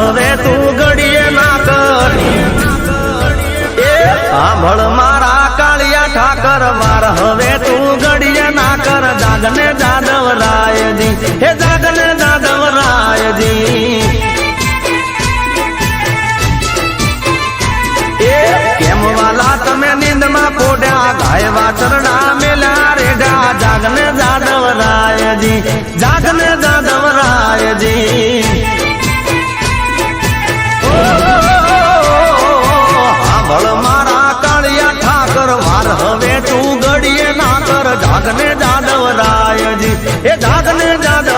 હવે તું ઘડીએ ના કર. સાંભળ મારા કાળિયા ઠાકર માર હવે તું ઘડીએ ના કર. જાગને જાદવ રાયજી હે જાગને જાદવ રાયજી કેમ વાલા તમે નીંદમાં પોડ્યા ગાયવા ચરણા મેલા રેડા જાગને જાદવ રાયજી એ દાદ ને દાદ